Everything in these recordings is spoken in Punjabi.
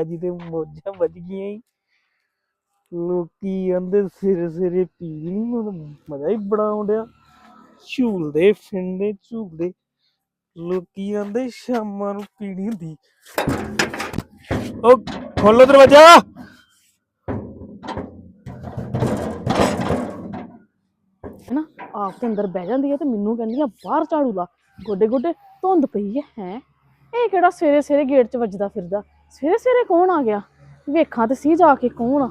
ਅੱਜ ਤੇ ਮੋਜਾਂ ਵੱਜ ਗਈਆਂ ਈ। ਲੋਕੀ ਆਂਦੇ ਸਿਰੇ ਸਿਰੇ ਪੀ ਨੂੰ ਮਜ਼ਾ ਹੀ ਬੜਾ ਆਉਂਦਿਆ ਝੂਲਦੇ, ਫਿਰਦੇ, ਝੂਲਦੇ, ਲੋਕੀ ਆਂਦੇ ਸ਼ਾਮਾਂ ਨੂੰ ਪੀਣੀ ਹੁੰਦੀ। ਉਹ ਖੋਲੋ ਦਰਵਾਜ਼ਾ! ਹੈਨਾ, ਆਪ ਤੇ ਅੰਦਰ ਬਹਿ ਜਾਂਦੀ ਹੈ ਤੇ ਮੈਨੂੰ ਕਹਿੰਦੀ ਆ, ਬਾਹਰ ਝਾੜੂ ਲਾ। ਗੋਡੇ ਗੋਡੇ ਧੁੰਦ ਪਈ ਹੈ ਹੈ। ਇਹ ਕਿਹੜਾ ਸਵੇਰੇ ਸਵੇਰੇ ਗੇਟ 'ਚ ਵੱਜਦਾ ਫਿਰਦਾ? ਸਵੇਰੇ ਸਵੇਰੇ ਕੌਣ ਆ ਗਿਆ? ਵੇਖਾਂ ਤੇ ਸੀ ਜਾ ਕੇ ਕੌਣ ਆ।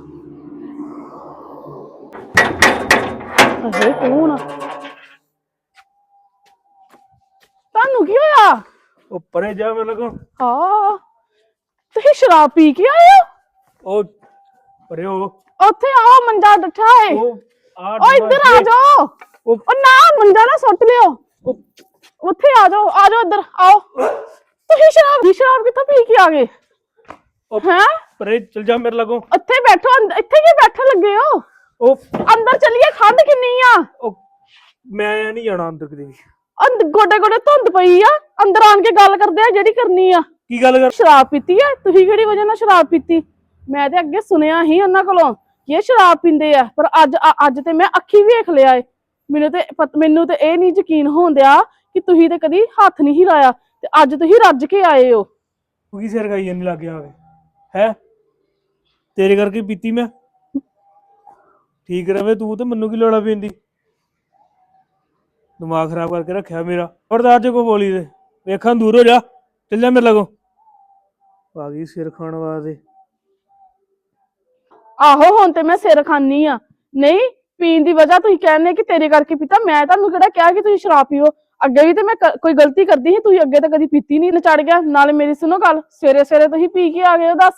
ਅਰੇ ਕੌਣ ਆ? ਤੁਹਾਨੂੰ ਕੀ ਹੋਇਆ? ਉਹ ਪਰੇ ਜਾ ਮੇਰੇ ਕੋਲ। ਹਾਂ। ਤੁਸੀਂ ਸ਼ਰਾਬ ਪੀ ਕੇ ਆਏ ਹੋ? ਉਹ ਪਰੇ ਹੋ। ਉੱਥੇ ਆ ਮੰਜਾ ਡੱਠਾ ਹੈ ਉਹ ਆ ਓ ਇੱਧਰ ਆ ਜਾਓ। ਉਹ ਉਹ ਨਾ ਮੰਜਾ ਨਾ ਸੁੱਟ ਲਿਓ। ਉੱਥੇ ਆ ਜਾਓ ਆ ਜਾਓ ਇੱਧਰ ਆਓ। ਤੁਸੀਂ ਸ਼ਰਾਬ ਦੀ ਸ਼ਰਾਬ ਕਿੱਥੋਂ ਪੀ ਕੇ ਆ ਗਏ? ਉਹ ਹੈ? ਪਰੇ ਚਲ ਜਾ ਮੇਰੇ ਲਾਗੋਂ। ਉੱਥੇ ਬੈਠੋ ਅੰਦ- ਇੱਥੇ ਕੀ ਬੈਠੇ ਲੱਗੇ ਹੋ? ਉਹ ਅੰਦਰ ਚੱਲੀਏ ਠੰਡ ਕਿੰਨੀ ਆ? ਉਹ ਮੈਂ ਨਹੀਂ ਜਾਣਾ ਅੰਦਰ ਕਿਤੇ ਵੀ। ਅੰਦ ਗੋਡੇ ਗੋਡੇ ਧੁੰਦ ਪਈ ਆ। ਅੰਦਰ ਆਣ ਕੇ ਗੱਲ ਕਰਦੇ ਆ ਜਿਹੜੀ ਕਰਨੀ ਆ। ਕੀ ਗੱਲ ਕਰ ਸ਼ਰਾਬ ਪੀਤੀ ਆ? ਤੁਸੀਂ ਕਿਹੜੀ ਵਜ੍ਹਾ ਨਾਲ ਸ਼ਰਾਬ ਪੀਤੀ? ਮੈਂ ਤੇ ਅੱਗੇ ਸੁਣਿਆ ਹੀ ਉਹਨਾਂ ਕੋਲੋਂ ਕਿ ਇਹ ਸ਼ਰਾਬ ਪੀਂਦੇ ਆ। ਪਰ ਅੱਜ ਅ- ਅੱਜ ਤੇ ਮੈਂ ਅੱਖੀ ਵੇਖ ਲਿਆ ਏ। ਮੈਨੂੰ ਤੇ ਪਤ- ਮੈਨੂੰ ਤੇ ਇਹ ਨਹੀਂ ਯਕੀਨ ਹੋਂਦਿਆ ਕਿ ਤੁਸੀਂ ਤੇ ਕਦੀ ਹੱਥ ਨਹੀਂ ਲਾਇਆ ਤੇ ਅੱਜ ਤੁਸੀਂ ਰੱਜ ਕੇ ਆਏ ਹੋ। ਕੀ ਸਿਰ ਖਾਈ ਨਹੀਂ ਲੱਗ ਗਿਆ ਹੋਵੇ। ਹੈ? ਤੇਰੇ ਕਰਕੇ ਪੀਤੀ ਮੈਂ। ਠੀਕ ਰਵੇ ਤੂੰ ਤੇ ਮੈਨੂੰ ਕੀ ਲੋੜਾ ਪੈਂਦੀ ਦਿਮਾਗ ਖਰਾਬ ਕਰਕੇ ਰੱਖਿਆ ਮੇਰਾ। ਪਰਦਾਰ ਜੇ ਕੋ ਬੋਲੀ ਦੇ ਵੇਖਾਂ ਦੂਰ ਹੋ ਜਾ। ਚੱਲ ਜਾ ਮੇਰੇ ਲਾਗੋਂ। ਆ ਗਈ ਸਿਰ ਖਾਣ ਵਾਸਤੇ। ਆਹੋ, ਹੁਣ ਤੇ ਮੈਂ ਸਿਰ ਖਾਨੀ ਆ। ਨਹੀਂ, ਪੀਣ ਦੀ ਵਜ੍ਹਾ ਤੁਸੀਂ ਕਹਿੰਦੇ ਕਿ ਤੇਰੇ ਕਰਕੇ ਪੀਤਾ। ਮੈਂ ਤੁਹਾਨੂੰ ਕਿਹੜਾ ਕਿਹਾ ਕਿ ਤੁਸੀਂ ਸ਼ਰਾਬ ਪੀਓ। ਅੱਗੇ ਵੀ ਤੇ ਮੈਂ ਕੋਈ ਗਲਤੀ ਕਰਦੀ ਸੀ ਤੁਸੀਂ ਅੱਗੇ ਤਾਂ ਕਦੀ ਪੀਤੀ ਨਹੀਂ ਚੜ ਗਿਆ। ਨਾਲੇ ਮੇਰੀ ਸੁਣੋ ਗੱਲ ਸਵੇਰੇ ਸਵੇਰੇ ਤੁਸੀਂ ਪੀ ਕੇ ਆ ਗਏ ਹੋ ਦੱਸ।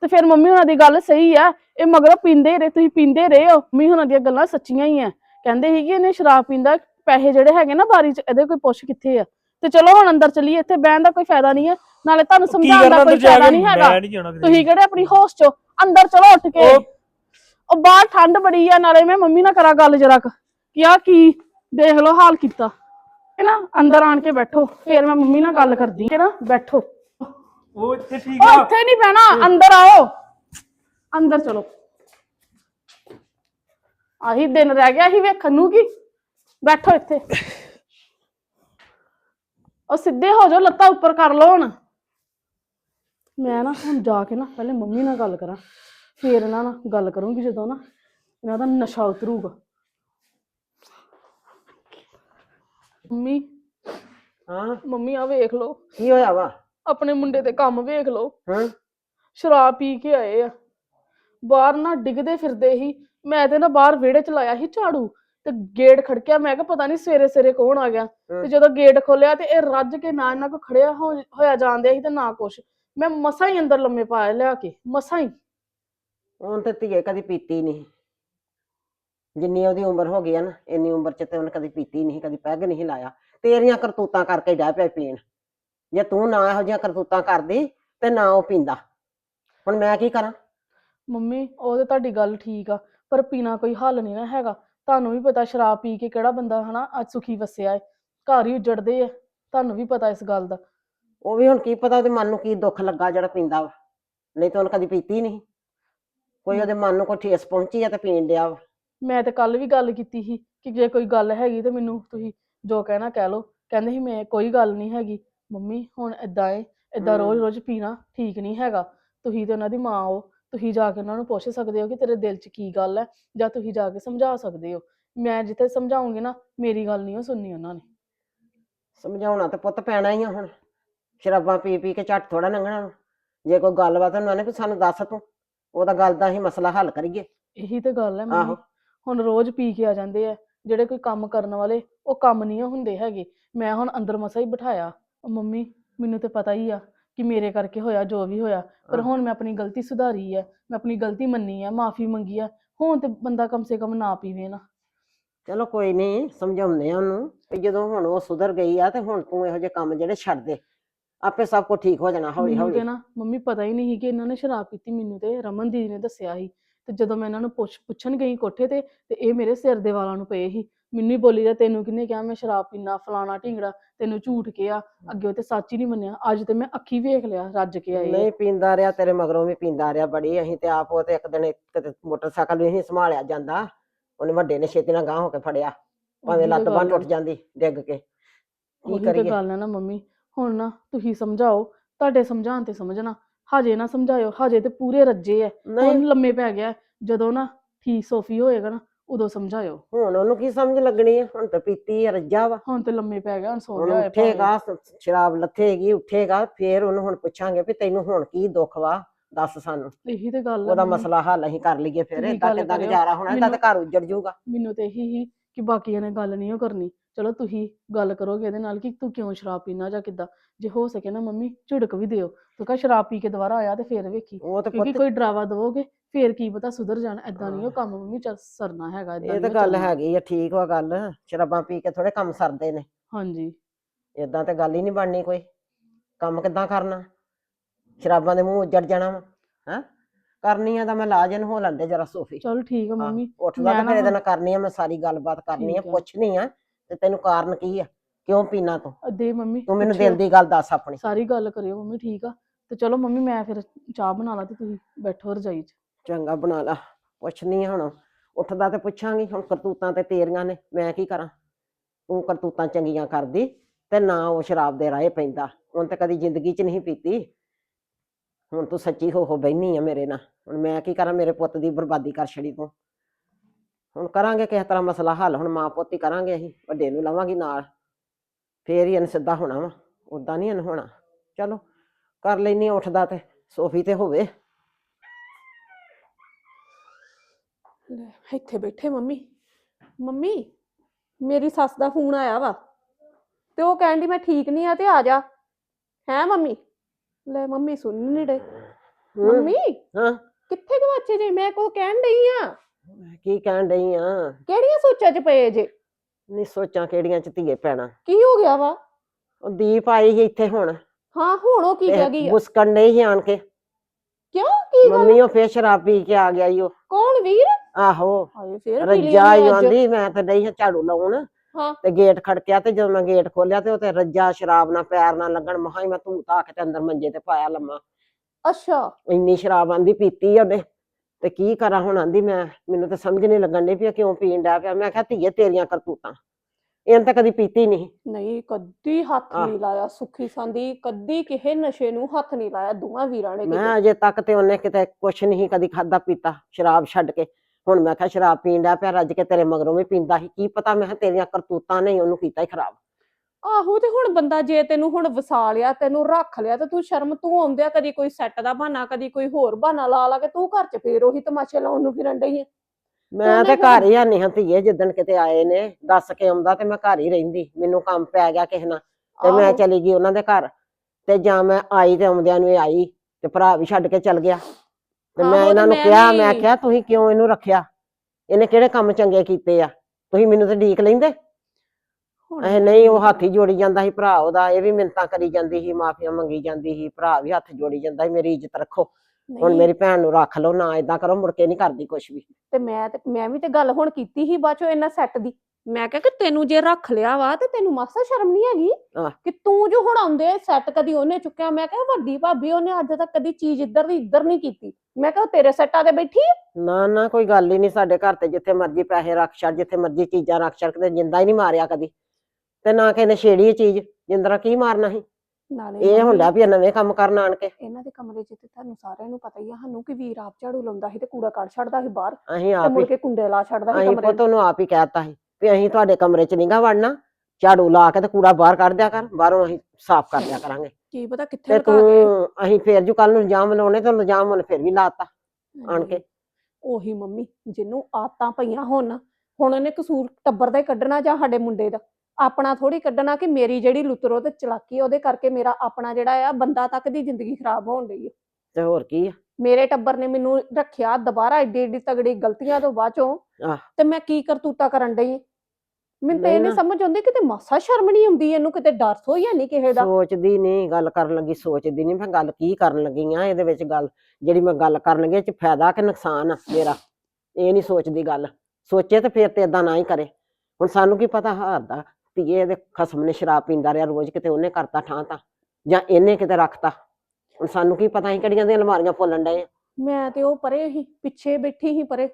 ਤੇ ਫਿਰ ਮੰਮੀ ਹੁਣਾਂ ਦੀ ਗੱਲ ਸਹੀ ਆ। ਇਹ ਮਗਰੋਂ ਪੀਂਦੇ ਰਹੇ ਤੁਸੀਂ ਪੀਂਦੇ ਰਹੇ ਹੋ। ਮੰਮੀ ਹੁਣਾਂ ਦੀਆਂ ਗੱਲਾਂ ਸੱਚੀਆਂ ਹੀ ਆ। ਕਹਿੰਦੇ ਸੀ ਕਿ ਇਹਨੇ ਸ਼ਰਾਬ ਪੀਂਦਾ ਪੈਸੇ ਜਿਹੜੇ ਹੈਗੇ ਨਾ ਬਾਰੀ ਚ ਇਹਦੇ ਕੋਈ ਪੁੱਛ ਕਿੱਥੇ ਆ? ਤੇ ਚਲੋ ਹੁਣ ਅੰਦਰ ਚੱਲੀਏ ਇੱਥੇ ਬਹਿਣ ਦਾ ਕੋਈ ਫਾਇਦਾ ਨਹੀਂ ਹੈ ਨਾਲੇ ਤੁਹਾਨੂੰ ਸਮਝਾਉਣ ਦਾ ਕੋਈ ਫਾਇਦਾ ਨਹੀਂ ਹੈਗਾ। ਤੁਸੀਂ ਕਿਹੜੇ ਆਪਣੀ ਹੋਸ਼ ਚੋਂ ਅੰਦਰ ਚਲੋ ਉੱਠ ਕੇ। ਉਹ- ਉਹ ਬਾਹਰ ਠੰਡ ਬੜੀ ਆ ਨਾਲੇ ਮੈਂ ਮੰਮੀ ਨਾਲ ਕਰਾਂ ਗੱਲ ਜਰਾ ਕਿ। ਆ ਕੀ? ਦੇਖ ਲਓ ਹਾਲ ਕੀਤਾ। ਹੈ ਨਾ ਅੰਦਰ ਆਣ ਕੇ ਬੈਠੋ ਫੇਰ ਮੈਂ ਮੰਮੀ ਨਾਲ ਗੱਲ ਕਰਦੀ ਹੈ ਨਾ ਬੈਠੋ। ਉਹ ਇੱਥੇ ਠੀਕ ਉਹ ਆ। ਇੱਥੇ ਨਹੀਂ ਬਹਿਣਾ ਅੰਦਰ ਆਓ। ਅੰਦਰ ਚਲੋ। ਆਹੀ ਦਿਨ ਰਹਿ ਗਿਆ ਹੀ ਵੇਖਣ ਨੂੰ ਕੀ? ਬੈਠੋ ਇੱਥੇ। ਉਹ ਸਿੱਧੇ ਹੋ ਜਾਓ ਲੱਤਾਂ ਉੱਪਰ ਕਰ ਲਓ ਹੁਣ। ਮੈਂ ਨਾ ਹੁਣ ਜਾ ਕੇ ਨਾ ਪਹਿਲੇ ਮੰਮੀ ਨਾਲ ਗੱਲ ਕਰਾਂ। ਫੇਰ ਇਹਨਾਂ ਨਾਲ ਗੱਲ ਕਰੂੰਗੀ ਜਦੋਂ ਨਾ ਇਹਨਾਂ ਦਾ ਨਸ਼ਾ ਉਤਰੂਗਾ। ਮੰਮੀ। ਹਾਂ। ਮੰਮੀ ਆ ਵੇਖ ਲਓ। ਕੀ ਹੋਇਆ ਵਾ? ਆਪਣੇ ਮੁੰਡੇ ਦੇ ਕੰਮ ਵੇਖ ਲਓ। ਹਾਂ। ਸ਼ਰਾਬ ਪੀ ਕੇ ਆਏ ਆ। ਬਾਹਰ ਨਾ ਡਿੱਗਦੇ ਫਿਰਦੇ ਸੀ। ਮੈਂ ਤੇ ਨਾ ਬਾਹਰ ਵਿਹੜੇ ਚ ਲਾਇਆ ਸੀ ਝਾੜੂ ਤੇ ਗੇਟ ਖੜਕਿਆ। ਮੈਂ ਕਿਹਾ ਪਤਾ ਨਹੀਂ ਸਵੇਰੇ ਸਵੇਰੇ ਕੌਣ ਆ ਗਿਆ। ਤੇ ਜਦੋਂ ਗੇਟ ਖੋਲਿਆ ਤੇ ਇਹ ਰੱਜ ਕੇ ਨਾ ਇਹਨਾਂ ਕੋ ਖੜਿਆ ਹੋ- ਹੋਇਆ ਜਾਂਦੇ ਸੀ ਤੇ ਨਾ ਕੁਛ। ਮੈਂ ਮਸਾਂ ਹੀ ਅੰਦਰ ਲੰਮੇ ਪਾਇਆ ਲਿਆ ਕੇ ਮਸਾਂ ਹੀ। ਉਹਨ ਤੇ ਧੀਏ ਕਦੀ ਪੀਤੀ ਨਹੀਂ ਜਿੰਨੀ ਉਹਦੀ ਉਮਰ ਹੋ ਗਈ ਆ ਨਾ ਇੰਨੀ ਉਮਰ ਚ ਤੇ ਉਹਨੇ ਕਦੀ ਪੀਤੀ ਨਹੀਂ ਕਦੀ ਪੈਗ ਨਹੀਂ ਲਾਇਆ। ਤੇਰੀਆਂ ਕਰਤੂਤਾਂ ਕਰਕੇ ਡਹਿ ਪਿਆ ਪੀਣ। ਜੇ ਤੂੰ ਨਾ ਇਹੋ ਜਿਹੀਆਂ ਕਰਤੂਤਾਂ ਕਰਦੀ ਤੇ ਨਾ ਉਹ ਪੀਂਦਾ। ਹੁਣ ਮੈਂ ਕੀ ਕਰਾਂ? ਮੰਮੀ ਉਹ ਤੇ ਤੁਹਾਡੀ ਗੱਲ ਠੀਕ ਆ ਪਰ ਪੀਣਾ ਕੋਈ ਹੱਲ ਨਹੀਂ ਨਾ ਹੈਗਾ। ਤੁਹਾਨੂੰ ਵੀ ਪਤਾ ਸ਼ਰਾਬ ਪੀ ਕੇ ਕਿਹੜਾ ਬੰਦਾ ਹਨਾ ਅੱਜ ਸੁਖੀ ਵਸਿਆ ਏ। ਘਰ ਹੀ ਉਜੜਦੇ ਆ ਤੁਹਾਨੂੰ ਵੀ ਪਤਾ ਇਸ ਗੱਲ ਦਾ। ਉਹ ਵੀ ਹੁਣ ਕੀ ਪਤਾ ਉਹਦੇ ਮਨ ਨੂੰ ਕੀ ਦੁੱਖ ਲੱਗਾ ਜਿਹੜਾ ਪੀਂਦਾ ਵਾ। ਨਹੀਂ ਤਾਂ ਉਹਨੇ ਕਦੀ ਪੀਤੀ ਨਹੀਂ। ਕੋਈ ਉਹਦੇ ਮਨ ਨੂੰ ਕੋਈ ਠੇਸ ਪਹੁੰਚੀ ਆ ਤੇ ਪੀਣ ਡਿਆ ਵਾ। ਮੈਂ ਤੇ ਕੱਲ ਵੀ ਗੱਲ ਕੀਤੀ ਸੀ ਕਿ ਜੇ ਕੋਈ ਗੱਲ ਹੈਗੀ ਤੇ ਮੈਨੂੰ ਤੁਸੀਂ ਜੋ ਕਹਿਣਾ ਕਹਿ ਲਓ। ਕਹਿੰਦੇ ਸੀ ਮੈਂ ਕੋਈ ਗੱਲ ਨਹੀਂ ਹੈਗੀ। ਮੰਮੀ ਹੁਣ ਏਦਾਂ ਏ ਹਮ। ਰੋਜ਼-ਰੋਜ਼ ਪੀਣਾ ਠੀਕ ਨਹੀਂ ਹੈਗਾ। ਤੁਸੀਂ ਤੇ ਉਹਨਾਂ ਦੀ ਮਾਂ ਹੋ ਤੁਸੀਂ ਜਾ ਕੇ ਉਹਨਾਂ ਨੂੰ ਪੁੱਛ ਸਕਦੇ ਹੋ ਕਿ ਤੇਰੇ ਦਿਲ 'ਚ ਕੀ ਗੱਲ ਹੈ ਜਾਂ ਤੁਸੀਂ ਜਾ ਕੇ ਸਮਝਾ ਸਕਦੇ ਹੋ। ਮੈਂ ਜਿੱਥੇ ਸਮਝਾਉਂਗੀ ਨਾ ਮੇਰੀ ਗੱਲ ਨਹੀਂ ਉਹ ਸੁਣਨੀ ਉਹਨਾਂ ਨੇ। ਸਮਝਾਉਣਾ ਤੇ ਪੁੱਤ ਪੈਣਾ ਹੀ ਆ ਹੁਣ। ਸ਼ਰਾਬਾਂ ਪੀ ਪੀ ਕੇ ਝੱਟ ਥੋੜਾ ਲੰਘਣਾ ਵਾ। ਜੇ ਕੋਈ ਗੱਲਬਾਤ ਉਹਨਾਂ ਨੇ ਵੀ ਸਾਨੂੰ ਦੱਸ ਤੂੰ। ਉਹਦਾ ਗੱਲ ਦਾ ਅਸੀਂ ਮਸਲਾ ਹੱਲ ਕਰੀਏ। ਇਹੀ ਤੇ ਗੱਲ ਹੈ ਆਹੋ। ਮੰਮੀ ਹੁਣ ਰੋਜ਼ ਪੀ ਕੇ ਆ ਜਾਂਦੇ ਆ ਜਿਹੜੇ ਕੋਈ ਕੰਮ ਕਰਨ ਵਾਲੇ ਉਹ ਕੰਮ ਨਹੀਂ ਹੁੰਦੇ ਹੈਗੇ। ਮੈਂ ਹੁਣ ਅੰਦਰ ਮਸਾ ਹੀ ਬਿਠਾਇਆ। ਉਹ ਮੰਮੀ ਮੈਨੂੰ ਤੇ ਪਤਾ ਹੀ ਆ ਕਿ ਮੇਰੇ ਕਰਕੇ ਹੋਇਆ ਜੋ ਵੀ ਹੋਇਆ। ਪਰ। ਹੁਣ ਮੈਂ ਆਪਣੀ ਗਲਤੀ ਸੁਧਾਰੀ ਹੈ ਮੈਂ ਆਪਣੀ ਗਲਤੀ ਮੰਨੀ ਹੈ ਮਾਫੀ ਮੰਗੀ ਹੈ ਹੁਣ ਤੇ ਬੰਦਾ ਕਮ ਸੇ ਕਮ ਨਾ ਪੀਵੇ ਨਾ। ਚਲੋ ਕੋਈ ਨਹੀਂ ਸਮਝਾਉਂਦੇ ਆ ਉਹਨੂੰ ਵੀ ਜਦੋਂ ਹੁਣ ਉਹ ਸੁਧਰ ਗਈ ਆ ਤੇ ਹੁਣ ਤੂੰ ਇਹੋ ਜਿਹੇ ਕੰਮ ਜਿਹੜੇ ਛੱਡ ਦੇ। ਆਪੇ ਸਭ ਕੁਝ ਠੀਕ ਹੋ ਜਾਣਾ ਹੌਲੀ ਮੈਨੂੰ ਤੇ ਹੌਲੀ। ਨਾ ਮੰਮੀ ਪਤਾ ਹੀ ਨਹੀਂ ਸੀ ਕਿ ਇਹਨਾਂ ਨੇ ਸ਼ਰਾਬ ਪੀਤੀ। ਮੈਨੂੰ ਤੇ ਰਮਨ ਦੀਦੀ ਨੇ ਦੱਸਿਆ ਸੀ ਤੇ ਜਦੋਂ ਮੈਂ ਇਹਨਾਂ ਨੂੰ ਪੁੱਛ ਪੁੱਛਣ ਗਈ ਕੋਠੇ ਤੇ ਤੇ ਇਹ ਮੇਰੇ ਸਿਰ ਦੇ ਵਾਲਾਂ ਨੂੰ ਪਏ ਸੀ। ਮੈਨੂੰ ਹੀ ਬੋਲੀ ਜਾ ਤੈਨੂੰ ਕਿਹਨੇ ਕਿਹਾ? ਮੈਂ ਸ਼ਰਾਬ ਪੀਣਾ ਫਲਾਣਾ ਢੀਂਗੜਾ ਤੈਨੂੰ ਝੂਠ ਕਿਹਾ। ਅੱਗੇ ਉਹ ਤੇ ਸੱਚ ਹੀ ਨਹੀਂ ਮੰਨਿਆ। ਅੱਜ ਤੇ ਮੈਂ ਅੱਖੀ ਵੇਖ ਲਿਆ ਰੱਜ ਕੇ ਆਏ। ਆ। ਨਹੀਂ ਪੀਂਦਾ ਰਿਹਾ ਤੇਰੇ ਮਗਰੋਂ ਵੀ ਪੀਂਦਾ ਰਿਹਾ ਬੜੀ। ਅਸੀਂ ਤੇ ਆਪ ਉਹ ਤੇ ਇੱਕ ਦਿਨ ਕਿਤੇ ਮੋਟਰਸਾਈਕਲ ਵੀ ਨਹੀਂ ਸੰਭਾਲਿਆ ਜਾਂਦਾ। ਉਹਨੇ ਵੱਡੇ ਨੇ ਛੇਤੀ ਨਾਲ ਗਾਂਹ ਹੋ ਕੇ ਫੜਿਆ। ਭਾਵੇਂ ਲੱਤ ਬਾਂਹ। ਟੁੱਟ ਜਾਂਦੀ ਡਿੱਗ ਕੇ। ਕੀ ਕਰੀਏ? ਗੱਲ ਨਾ ਮੰਮੀ। ਹੁਣ ਨਾ ਤੁਸੀਂ ਸਮਝਾਓ। ਤੁਹਾਡੇ ਸਮਝਾਉਣ ਤੇ ਸਮਝਣਾ। ਹਜੇ ਨਾ ਸਮਝਾਇਓ ਹਜੇ ਤੇ ਪੂਰੇ ਰੱਜੇ ਐ। ਨਹੀਂ। ਹੁਣ ਲੰਮੇ ਪੈ ਗਿਆ ਜਦੋਂ ਨਾ ਠੀਕ ਸੋਫੀ ਹੋਏਗਾ ਨਾ ਉਦੋਂ ਸਮਝਾਇਓ। ਹੁਣ ਉਹਨੂੰ ਕੀ ਸਮਝ ਲੱਗਣੀ ਆ ਹੁਣ ਤਾਂ ਪੀਤੀ ਆ ਰੱਜਾ ਵਾ। ਹੁਣ ਤੇ ਲੰਮੇ ਪੈ ਗਿਆ ਹੁਣ ਸੋ ਹੁਣ ਗਿਆ ਭਾਵੇਂ। ਉੱਠੇਗਾ ਸ- ਸ਼ਰਾਬ ਲੱਥੇਗੀ ਉੱਠੇਗਾ ਫੇਰ ਉਹਨੂੰ ਹੁਣ ਪੁੱਛਾਂਗੇ ਵੀ ਤੈਨੂੰ ਹੁਣ ਕੀ ਦੁੱਖ ਵਾ? ਦੱਸ ਸਾਨੂੰ। ਇਹੀ ਤੇ ਗੱਲ ਆ ਉਹਦਾ। ਮਸਲਾ ਹੱਲ ਅਸੀਂ ਕਰ ਲਈਏ ਫਿਰ ਤੁਸੀਂ ਏਦਾਂ ਗੱਲ ਕਿੱਦਾਂ ਕਰਿਓ। ਗੁਜ਼ਾਰਾ ਹੋਣਾ ਤੇ ਮੈਨੂੰ- ਘਰ ਉੱਜੜ ਜਾਊਗਾ। ਮੈਨੂੰ ਤੇ ਇਹੀ ਹੀ ਕਿ ਬਾਕੀਆਂ ਨੇ ਗੱਲ ਨਹੀਂ ਉਹ ਕਰਨੀ। ਚਲੋ ਤੁਸੀਂ ਗੱਲ ਕਰੋਗੇ ਇਹਦੇ ਨਾਲ ਕਿ ਤੂੰ ਕਿਉਂ ਸ਼ਰਾਬ ਪੀਣਾ ਜਾਂ ਕਿੱਦਾਂ? ਜੇ ਹੋ ਸਕੇ ਨਾ ਮੰਮੀ ਝਿੜਕ ਵੀ ਦਿਓ। ਤੂੰ ਕਹ ਸ਼ਰਾਬ ਪੀ ਕੇ ਦੁਬਾਰਾ ਆਇਆ ਤੇ ਫੇਰ ਵੇਖੀ। ਉਹ ਤੇ ਕਿਉਂਕਿ ਪੁੱਤ ਕੋਈ ਡਰਾਵਾ ਦਵੋਗੇ ਫੇਰ ਕੀ ਪਤਾ ਸੁਧਰ ਜਾਣ ਐਦਾਂ ਨਹੀਂ ਉਹ ਕੰਮ ਮੰਮੀ ਚੱਲ ਸਰਨਾ ਹੈਗਾ ਏਦਾਂ ਇਹ ਤਾਂ ਉਹ ਗੱਲ ਚੱਲਣਾ। ਹੈਗੀ ਆ ਠੀਕ ਵਾ ਗੱਲ। ਸ਼ਰਾਬਾਂ ਪੀ ਕੇ ਥੋੜੇ ਕੰਮ ਸਰਦੇ ਨੇ। ਹਾਂਜੀ। ਏਦਾਂ ਤੇ ਗੱਲ ਹੀ ਨਹੀਂ ਬਣਨੀ ਕੋਈ। ਕੰਮ ਕਿੱਦਾਂ ਕਰਨਾ? ਸ਼ਰਾਬਾਂ ਦੇ ਮੂੰਹ ਉੱਜੜ ਜਾਣਾ ਵਾ ਹੈ? ਕਰਨੀ ਆ ਤਾਂ ਮੈਂ ਲਾ ਜਨ ਹੋ ਲੈਂਦੇ ਜਰਾ ਸੋਫੀ। ਚਲ ਠੀਕ ਆ ਮੰਮੀ। ਉੱਠਦਾ ਮੈਂ ਤੇ ਨਾ ਫਿਰ ਇਹਦੇ ਨਾਲ ਕਰਨੀ ਆ ਮੈਂ ਸਾਰੀ ਗੱਲਬਾਤ ਕਰਨੀ ਆ ਠੀਕ ਆ। ਪੁੱਛਣੀ ਆ। ਤੇ ਤੈਨੂੰ ਕਾਰਨ ਕੀ ਆ? ਕਿਉਂ ਪੀਣਾ ਤੂੰ? ਦੇ ਮੰਮੀ ਤੂੰ ਮੈਨੂੰ। ਦਿਲ ਦੀ ਗੱਲ ਦੱਸ ਆਪਣੀ। ਸਾਰੀ ਗੱਲ ਕਰਿਓ ਮੰਮੀ ਠੀਕ ਆ? ਤੇ ਚਲੋ ਮੰਮੀ ਮੈਂ ਫਿਰ ਚਾਹ ਬਣਾ ਲਾ ਤੇ ਤੁਸੀਂ ਬੈਠੋ ਰਜਾਈ 'ਚ। ਚੰਗਾ ਬਣਾ ਲਾ। ਪੁੱਛਣੀ ਆ ਹੁਣ। ਉੱਠਦਾ ਤੇ ਪੁੱਛਾਂਗੀ ਹੁਣ ਕਰਤੂਤਾਂ ਤੇ ਤੇਰੀਆਂ ਨੇ ਮੈਂ ਕੀ ਕਰਾਂ? ਤੂੰ ਕਰਤੂਤਾਂ ਚੰਗੀਆਂ ਕਰਦੀ ਤੇ ਨਾ ਉਹ ਸ਼ਰਾਬ ਦੇ ਰਾਹ ਪੈਂਦਾ। ਹੁਣ ਤੇ ਕਦੀ ਜ਼ਿੰਦਗੀ 'ਚ ਨਹੀਂ ਪੀਤੀ। ਹੁਣ ਤੂੰ ਸੱਚੀ ਹੋ ਹੋ ਬੈਣੀ ਆ ਮੇਰੇ ਨਾਲ। ਹੁਣ ਮੈਂ ਕੀ ਕਰਾਂ? ਮੇਰੇ ਪੁੱਤ ਦੀ ਬਰਬਾਦੀ ਕਰ ਛੜੀ ਤੂੰ। ਹੁਣ ਕਰਾਂਗੇ ਕਿਸੇ ਤਰ੍ਹਾਂ ਮਸਲਾ ਹੱਲ ਹੁਣ ਮਾਂ ਪੁੱਤ ਕਰਾਂਗੇ ਅਸੀਂ ਵੱਡੇ ਨੂੰ ਲਵਾਂਗੀ ਨਾਲ। ਫੇਰ ਹੀ ਇਹਨੇ ਸਿੱਧਾ ਹੋਣਾ ਵਾ ਉਦਾਂ ਨਹੀਂ ਇਹਨੇ ਹੋਣਾ। ਚਲੋ ਕਰ ਲੈਨੀ ਆਂ ਉੱਠਦਾ ਤੇ ਸੋਫੀ ਤੇ ਹੋਵੇ। ਲੈ ਇੱਥੇ ਬੈਠੇ ਮੰਮੀ। ਮੰਮੀ ਮੇਰੀ ਸੱਸ ਦਾ ਫੋਨ ਆਇਆ ਵਾ ਤੇ ਉਹ ਕਹਿੰਦੀ ਮੈਂ ਠੀਕ ਨਹੀਂ ਆ ਤੇ ਆ ਜਾ। ਹੈ ਮੰਮੀ? ਲੈ ਮੰਮੀ ਸੁਣ ਨਹੀਂ ਡੇ ਮੰਮੀ ਹਾਂ। ਕਿੱਥੇ ਗਵਾਚੇ ਜੇ? ਮੈਂ ਕੋ ਕਹਿਣ ਡਈ ਆ। ਕੀ ਕਹਿਣ ਡਈ ਆ? ਕਿਹੜੀਆਂ ਸੋਚਾਂ 'ਚ ਪਏ ਜੇ? ਨਹੀਂ ਸੋਚਾਂ ਕਿਹੜੀਆਂ ਚ ਧੀਏ ਪੈਣਾ। ਕੀ ਹੋ ਗਿਆ ਵਾ? ਉਹ ਦੀਪ ਆਈ ਸੀ ਇੱਥੇ ਹੁਣ। ਹਾਂ ਹੁਣ ਉਹ ਕੀ ਕਹਿ ਗਈ ਆ? ਮੁਸਕਣ ਨਹੀਂ ਸੀ ਆਣ ਕੇ। ਕਿਉਂ? ਕੀ ਗੱਲ? ਮੰਮੀ ਉਹ ਫੇਰ ਸ਼ਰਾਬ ਪੀ ਕੇ ਆ ਗਿਆ ਈ ਉਹ। ਕੌਣ ਵੀਰ? ਆਹੋ। ਹਾਏ ਫੇਰ ਪੀ ਲਈ ਰੱਜਾ ਹੀ ਉਹਨੇ ਅੱਜ। ਆਂਦੀ ਮੈਂ ਤੇ ਨਹੀਂ ਝਾੜੂ ਲਾਉਣ। ਹਾਂ। ਤੇ ਗੇਟ ਖੜਕਿਆ ਤੇ ਜਦੋਂ ਮੈਂ ਗੇਟ ਖੋਲਿਆ ਤੇ ਉਹ ਤੇ ਰੱਜਾ ਸ਼ਰਾਬ ਨਾਲ ਪੈਰ ਨਾਲ ਲੱਗਣ। ਮਹਾ ਹੀ ਮੈਂ ਧੂਤ ਆ ਕੇ ਤੇ ਅੰਦਰ ਮੰਜੇ ਤੇ ਪਾਇਆ ਲੰਮਾ। ਅੱਛਾ। ਇੰਨੀ ਸ਼ਰਾਬ ਆਂਦੀ ਪੀਤੀ ਉਹਨੇ। ਤੇ ਕੀ ਕਰਾਂ ਹੁਣ ਆਂਦੀ ਮੈਂ ਮੈਨੂੰ ਤਾਂ ਸਮਝ ਨਹੀਂ ਲੱਗਣ ਡਈ ਵੀ ਇਹ ਕਿਉਂ ਪੀਣ ਡਿਆ ਪਿਆ। ਮੈਂ ਕਿਹਾ ਧੀਏ ਤੇਰੀਆਂ ਕਰਤੂਤਾਂ। ਇਹਨ ਤਾਂ ਕਦੀ ਪੀਤੀ ਨਹੀਂ। ਨਹੀਂ ਕਦੀ ਹੱਥ ਆਹ। ਨਹੀਂ ਲਾਇਆ ਸੁੱਖੀ ਸੰਦੀ ਕਦੀ ਕਿਸੇ ਨਸ਼ੇ ਨੂੰ ਹੱਥ ਨਹੀਂ ਲਾਇਆ ਦੋਵਾਂ ਵੀਰਾਂ ਨੇ ਕਿਤੇ। ਮੈਂ ਅਜੇ ਤੱਕ ਤੇ ਉਹਨੇ ਕਿਤੇ ਕੁਛ ਨਹੀਂ ਕਦੀ ਖਾਦਾ ਪੀਤਾ ਸ਼ਰਾਬ ਛੱਡ ਕੇ। ਹੁਣ ਮੈਂ ਕਿਹਾ ਸ਼ਰਾਬ ਪੀਣ ਡਿਆ ਪਿਆ ਰੱਜ ਕੇ ਤੇਰੇ ਮਗਰੋਂ ਵੀ ਪੀਂਦਾ ਸੀ। ਕੀ ਪਤਾ ਮੈਂ ਕਿਹਾ ਤੇਰੀਆਂ ਕਰਤੂਤਾਂ ਨੇ ਹੀ ਉਹਨੂੰ ਕੀਤਾ ਹੀ ਖਰਾਬ। ਆਹੋ ਤੇ ਹੁਣ ਬੰਦਾ ਜੇ ਤੈਨੂੰ ਹੁਣ ਵਸਾ ਲਿਆ ਤੈਨੂੰ ਰੱਖ ਲਿਆ ਤੇ ਤੂੰ ਸ਼ਰਮ ਤੂੰ ਆਉਂਦਿਆ ਕਦੀ ਕੋਈ ਸੈੱਟ ਦਾ ਬਹਾਨਾ ਕਦੀ ਕੋਈ ਹੋਰ ਬਹਾਨਾ ਲਾ ਲਾ ਕੇ ਤੂੰ ਘਰ 'ਚ ਫੇਰ ਉਹੀ ਤਮਾਸ਼ੇ ਲਾਉਣ ਨੂੰ ਫਿਰਨ ਡਈ ਹੈ ਮੈਂ ਤੇ ਘਰ ਹੀ ਆਨੀ ਹਾਂ ਧੀਏ ਜਿੱਦਣ ਕਿਤੇ ਆਏ ਨੇ ਦੱਸ ਕੇ ਆਉਂਦਾ ਤੇ ਮੈਂ ਘਰ ਹੀ ਰਹਿੰਦੀ ਮੈਨੂੰ ਕੰਮ ਪੈ ਗਿਆ ਕਿਸੇ ਨਾਲ ਤੇ ਮੈਂ ਚਲੀ ਗਈ ਉਹਨਾਂ ਦੇ ਘਰ ਤੇ ਜਾਂ ਮੈਂ ਆਈ ਤੇ ਆਉਂਦਿਆਂ ਨੂੰ ਇਹ ਆਈ ਤੇ ਭਰਾ ਵੀ ਛੱਡ ਕੇ ਚਲ ਗਿਆ। ਤੇ ਮੈਂ ਇਹਨਾਂ ਨੂੰ ਕਿਹਾ ਮੈਂ ਕਿਹਾ ਤੁਸੀਂ ਕਿਉਂ ਇਹਨੂੰ ਰੱਖਿਆ? ਇਹਨੇ ਕਿਹੜੇ ਕੰਮ ਚੰਗੇ ਕੀਤੇ ਆ? ਤੁਸੀਂ ਮੈਨੂੰ ਤੇ ਢੀਕ ਲੈਂਦੇ? ਹੁਣ ਨਹੀਂ ਉਹ ਹੱਥ ਹੀ ਜੋੜੀ ਜਾਂਦਾ ਸੀ ਭਰਾ ਉਹਦਾ ਇਹ ਵੀ ਮਿੰਤਾਂ ਕਰੀ ਜਾਂਦੀ ਸੀ ਮਾਫੀਆਂ ਮੰਗੀ ਜਾਂਦੀ ਸੀ ਭਰਾ ਵੀ ਹੱਥ ਜੋੜੀ ਜਾਂਦਾ ਸੀ ਮੇਰੀ ਇੱਜ਼ਤ ਰੱਖੋ। ਹੁਣ ਮੇਰੀ ਭੈਣ ਨੂੰ ਰੱਖ ਲਓ ਨਾ ਇਦਾਂ ਕਰੋ ਮੁੜ ਕੇ ਨਹੀਂ ਕਰਦੀ ਕੁਛ ਵੀ। ਤੇ ਮੈਂ ਤੇ ਮੈਂ ਵੀ ਤੇ ਗੱਲ ਹੁਣ ਕੀਤੀ ਸੀ ਬਾਅਦ ਚੋਂ ਇਹਨਾਂ ਸੈੱਟ ਦੀ। ਮੈਂ ਕਿਹਾ ਕਿ ਤੈਨੂੰ ਜੇ ਰੱਖ ਲਿਆ ਵਾ ਤੇ ਤੈਨੂੰ ਮਾਸਾ ਸ਼ਰਮ ਨਹੀਂ ਹੈਗੀ? ਆਹ। ਕਿ ਤੂੰ ਜੋ ਹੁਣ ਆਉਂਦੇ ਸੈੱਟ ਕਦੀ ਉਹਨੇ ਚੁੱਕਿਆ ਮੈਂ ਕਿਹਾ ਵੱਡੀ ਭਾਬੀ ਉਹਨੇ ਅੱਜ ਤੱਕ ਕਦੀ ਚੀਜ਼ ਇੱਧਰ ਦੀ ਇੱਧਰ ਨਹੀਂ ਕੀਤੀ। ਮੈਂ ਕਿਹਾ ਉਹ ਤੇਰੇ ਸੈੱਟਾਂ ਤੇ ਬੈਠੀ ਆ। ਨਾ ਨਾ ਕੋਈ ਗੱਲ ਹੀ ਨਹੀਂ ਸਾਡੇ ਘਰ ਤੇ ਜਿੱਥੇ ਮਰਜ਼ੀ ਪੈਸੇ ਰੱਖ ਛੱਡ ਜਿੱਥੇ ਮਰਜ਼ੀ ਚੀਜ਼ਾਂ ਰੱਖ ਛੱਡ ਕਿਤੇ ਜਿੰਦਾ ਹੀ ਨਹੀਂ ਮਾਰਿਆ ਕਦੀ। ਤੇ ਨਾ ਕਿਸੇ ਨੇ ਛੇੜੀ ਇਹ ਚੀਜ਼ ਜਿੰਦਰਾ ਕੀ ਮਾਰਨਾ ਸੀ? ਨਾਲੇ ਇਹ ਹੁੰਦਾ ਵੀ ਨਵੇਂ ਕੰਮ ਕਰਨ ਆਣ ਕੇ। ਇਹਨਾਂ ਦੇ ਕਮਰੇ 'ਚ ਤੇ ਤੁਹਾਨੂੰ ਸਾਰਿਆਂ ਨੂੰ ਪਤਾ ਹੀ ਆ ਸਾਨੂੰ ਕਿ ਵੀਰ ਆਪ ਝਾੜੂ ਲਾਉਂਦਾ ਸੀ ਤੇ ਕੂੜਾ ਕੱਢ ਛੱਡਦਾ ਸੀ ਬਾਹਰ ਅਸੀਂ ਤੇ ਆਪ ਮੁੜ ਹੀ ਕੇ ਕੁੰਡੇ ਲਾ ਛੱਡਦਾ ਸੀ ਅਸੀਂ ਕਮਰੇ ਪੁੱਤ ਉਹਨੂੰ ਆਪ ਹੀ ਕਹਿਤਾ ਸੀ ਵੀ ਅਸੀਂ ਤੁਹਾਡੇ ਕਮਰੇ 'ਚ ਨਹੀਂਗਾ ਵੜਨਾ ਝਾੜੂ ਲਾ ਕੇ ਤੇ ਕੂੜਾ ਬਾਹਰ ਕੱਢ ਦਿਆ ਕਰ ਬਾਹਰੋਂ ਅਸੀਂ ਸਾਫ਼ ਕਰ ਦਿਆ ਕਰਾਂਗੇ। ਕੀ ਪਤਾ ਕਿੱਥੇ ਤੇ ਲਗਾ ਤੂੰ ਅਸੀਂ ਫੇਰ ਜੂ ਕੱਲ ਨੂੰ ਇਲਜ਼ਾਮ ਲਾਉਣੇ ਤੇ ਇਲਜ਼ਾਮ ਉਹਨੇ ਫੇਰ ਵੀ ਲਾਤਾ ਆਣ ਕੇ। ਉਹੀ ਮੰਮੀ ਜਿਹਨੂੰ ਆਤਾਂ ਪਈਆਂ ਹੁਣ ਹੁਣ ਉਹਨੇ ਕਸੂਰ ਟੱਬਰ ਦਾ ਹੀ ਕੱਢਣਾ ਜਾਂ ਸਾਡੇ ਮੁੰਡੇ ਦਾ? ਆਪਣਾ ਥੋੜੀ ਕੱਢਣਾ ਕਿ ਮੇਰੀ ਜਿਹੜੀ ਲੁਤਰੋ ਤੇ ਚਲਾਕੀ ਉਹਦੇ ਕਰਕੇ ਮੇਰਾ ਆਪਣਾ ਜਿਹੜਾ ਆ ਬੰਦਾ ਤੱਕ ਦੀ ਜ਼ਿੰਦਗੀ ਖਰਾਬ ਹੋਣ ਆ। ਤੇ ਹੋਰ ਕੀ ਆ? ਮੇਰੇ ਟੱਬਰ ਨੇ ਮੈਨੂੰ ਰੱਖਿਆ ਦੁਬਾਰਾ ਏਡੀ ਏਡੀ ਤਗੜੀ ਗਲਤੀਆਂ ਤੋਂ ਬਾਅਦ। ਤੇ ਮੈਂ ਕੀ ਕਰਤੂਤਾ ਕਰਨ ਡਈ? ਮੈਨੂੰ ਤਾਂ ਇਹ ਨਹੀਂ। ਸਮਝ ਆਉਂਦੀ ਕਿਤੇ ਮਾਸਾ ਸ਼ਰਮ ਨਹੀਂ ਆਉਂਦੀ ਇਹਨੂੰ ਕਿਤੇ ਡਰ ਸੋ ਜਾਂ ਨਹੀਂ ਕਿਸੇ ਦਾ। ਸੋਚਦੀ ਨਹੀਂ ਗੱਲ ਕਰਨ ਲੱਗੀ ਸੋਚਦੀ ਨਹੀਂ ਮੈਂ ਗੱਲ ਕੀ ਕਰਨ ਲੱਗੀ ਆ ਇਹਦੇ ਵਿੱਚ ਗੱਲ? ਜਿਹੜੀ ਮੈਂ ਗੱਲ ਕਰਨ ਲੱਗੀ ਚ ਫਾਇਦਾ ਕਿ ਨੁਕਸਾਨ ਆ ਮੇਰਾ? ਇਹ ਨਹੀਂ ਸੋਚਦੀ ਗੱਲ। ਸੋਚੇ ਤੇ ਫੇਰ ਤੇ ਇਦਾਂ ਨਾ ਹੀ ਕਰੇ। ਹੁਣ ਸਾਨੂੰ ਕੀ ਪਤਾ ਹਾਰ ਦਾ? ਧੀਏ ਇਹਦੇ ਖਸਮ ਨੇ ਸ਼ਰਾਬ ਪੀਂਦਾ ਰਿਹਾ ਰੋਜ਼ ਕਿਤੇ ਉਹਨੇ ਕਰਤਾ ਠਾਂ ਤਾਂ ਜਾਂ ਇਹਨੇ ਕਿਤੇ ਰੱਖਤਾ। ਹੁਣ ਸਾਨੂੰ ਕੀ ਪਤਾ ਸੀ ਕਿਹੜੀਆਂ ਦੀਆਂ ਅਲਮਾਰੀਆਂ ਫੁੱਲਣ ਡਏ ਆ। ਮੈਂ ਤੇ ਉਹ ਪਰੇ ਹੀ ਪਿੱਛੇ ਬੈਠੀ ਸੀ ਪਰੇ।